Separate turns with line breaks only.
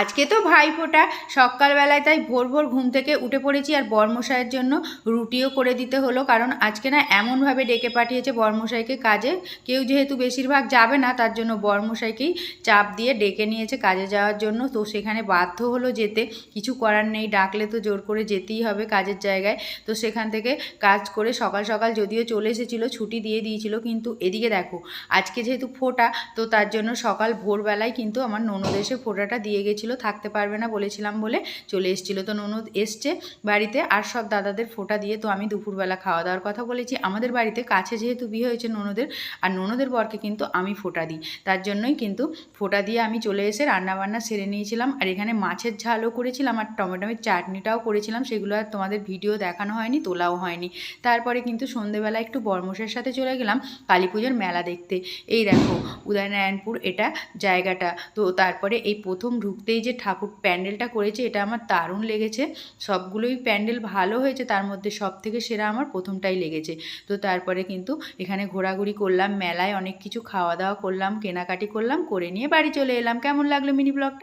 আজকে তো ভাইফোঁটা। সকালবেলায় তাই ভোর ভোর ঘুম থেকে উঠে পড়েছি আর বর্মশাইয়ের জন্য রুটিও করে দিতে হলো। কারণ আজকে না এমনভাবে ডেকে পাঠিয়েছে বর্মশাইকে কাজে। কেউ যেহেতু বেশিরভাগ যাবে না, তার জন্য বর্মশাইকেই চাপ দিয়ে ডেকে নিয়েছে কাজে যাওয়ার জন্য। তো সেখানে বাধ্য হলো যেতে। কিছু করার নেই, ডাকলে তো জোর করে যেতেই হবে কাজের জায়গায়। তো সেখান থেকে কাজ করে সকাল সকাল যদিও চলে এসেছিল, ছুটি দিয়ে দিয়েছিল। কিন্তু এদিকে দেখো, আজকে যেহেতু ফোটা, তো তার জন্য সকাল ভোরবেলায় কিন্তু আমার ননদ এসে ফোটাটা দিয়ে গেছিল। থাকতে পারবে না বলেছিলাম বলে চলে এসেছিল। তো ননদ এসছে বাড়িতে আর সব দাদাদের ফোটা দিয়ে, তো আমি দুপুরবেলা খাওয়া দাওয়ার কথা বলেছি। আমাদের বাড়িতে কাছে যেহেতু বিয়ে হয়েছে ননদের, আর ননদের বরকে কিন্তু আমি ফোটা দিই। তার জন্যই কিন্তু ফোটা দিয়ে আমি চলে এসে রান্নাবান্না সেরে নিয়েছিলাম। আর এখানে মাছের ঝালও করেছিলাম, আর টমেটোমের চাটনিটাও করেছিলাম। সেগুলো আর তোমাদের ভিডিও দেখানো হয়নি, তোলাও হয়নি। তারপরে কিন্তু সন্ধেবেলা একটু বর্মশের সাথে চলে গেলাম কালী পুজোর মেলা দেখতে। এই দেখো, উদয়নারায়ণপুর এটা জায়গাটা। তো তারপরে এই প্রথম ঢুকতেই যে ঠাকুর প্যান্ডেলটা করেছে, এটা আমার দারুণ লেগেছে। সবগুলোই প্যান্ডেল ভালো হয়েছে, তার মধ্যে সব থেকে সেরা আমার প্রথমটাই লেগেছে। তো তারপরে কিন্তু এখানে ঘোরাঘুরি করলাম, মেলায় অনেক কিছু খাওয়া দাওয়া করলাম, কেনাকাটি করলাম, করে নিয়ে বাড়ি চলে এলাম। কেমন লাগল মিনি ব্লগটা?